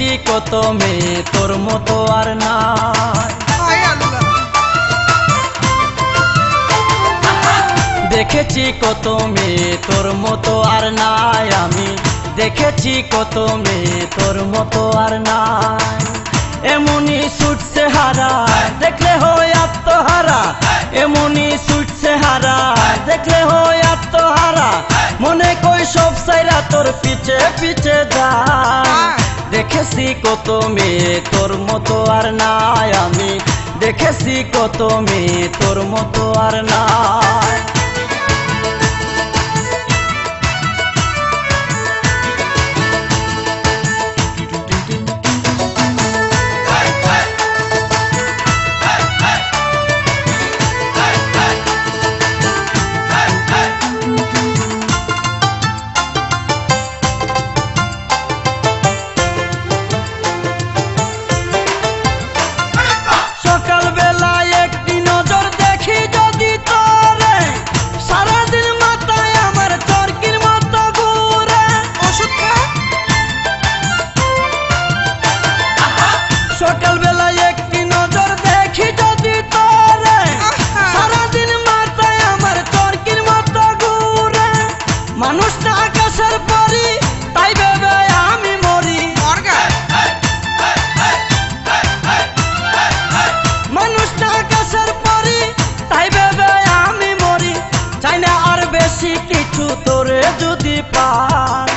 কত মেয়ে তোর মতো আর নাই। আল্লাহ দেখেছি কত মেয়ে তোর মতো আর নাই আমি। দেখেছি কত মেয়ে তোর মতো আর নাই। এমনই ছুটছে হারা, দেখলে হয় আত্মহারা। এমনই ছুটছে হারা, দেখলে হয় আত্মহারা। মনে কই সব সাইরা তোর পিছে পিছে দেখেছি কত মেয়ে, তোর মতো আর নাই আমি। দেখেছি কত মেয়ে, তোর মতো আর নাই। সকাল বেলায় একটি নজর দেখি যদি তোরে। সারাদিন মাথায় আমার চরকির মতো ঘুরে। মানুষটা আকাশের পরি তাই ভেবে আমি মরি। মানুষটা আকাশের পরি তাই ভেবে আমি মরি। চাই না আর বেশি কিছু তোরে যদি পাই।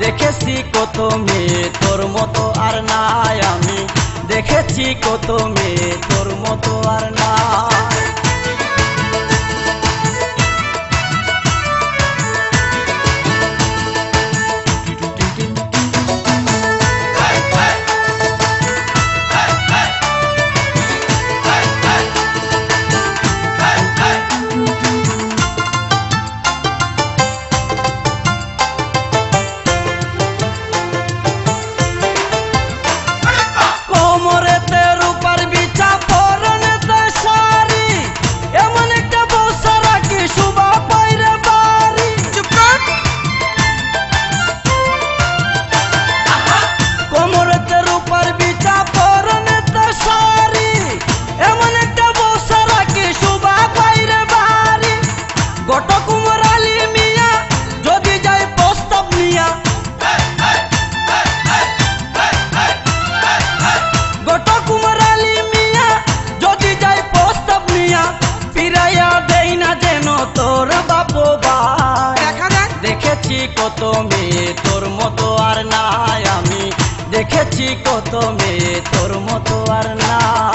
দেখেছি কত মেয়ে তোর মতো আর নাই আমি। দেখেছি কত মেয়ে তোর মতো আর নাই তোর বাপু যাক। দেখেছি কত মেয়ে তোর মতো আর নাই আমি। দেখেছি কত মেয়ে তোর মতো আর নাই।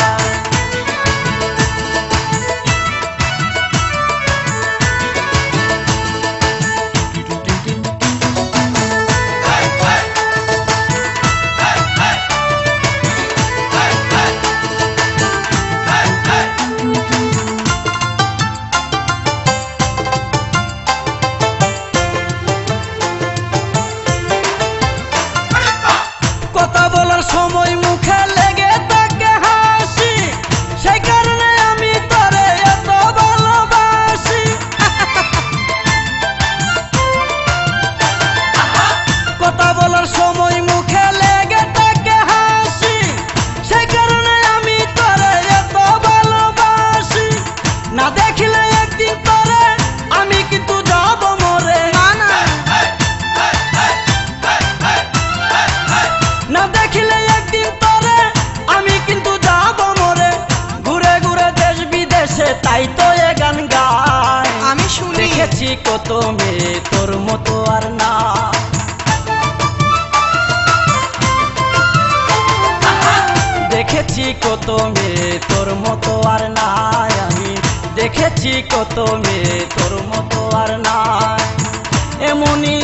তাই তো এ গান গায় আমি শুনি। দেখেছি কত মেয়ে তোর মতো আর না। দেখেছি কত মেয়ে তোর মতো আর নাই। আমি দেখেছি কত মেয়ে তোর মতো আর নাই। এমনই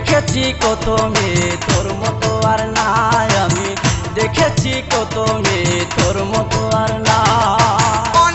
দেখেছি কত মেয়ে, তোর মতো আর নাই আমি। দেখেছি কত মেয়ে, তোর মতো আর নাই।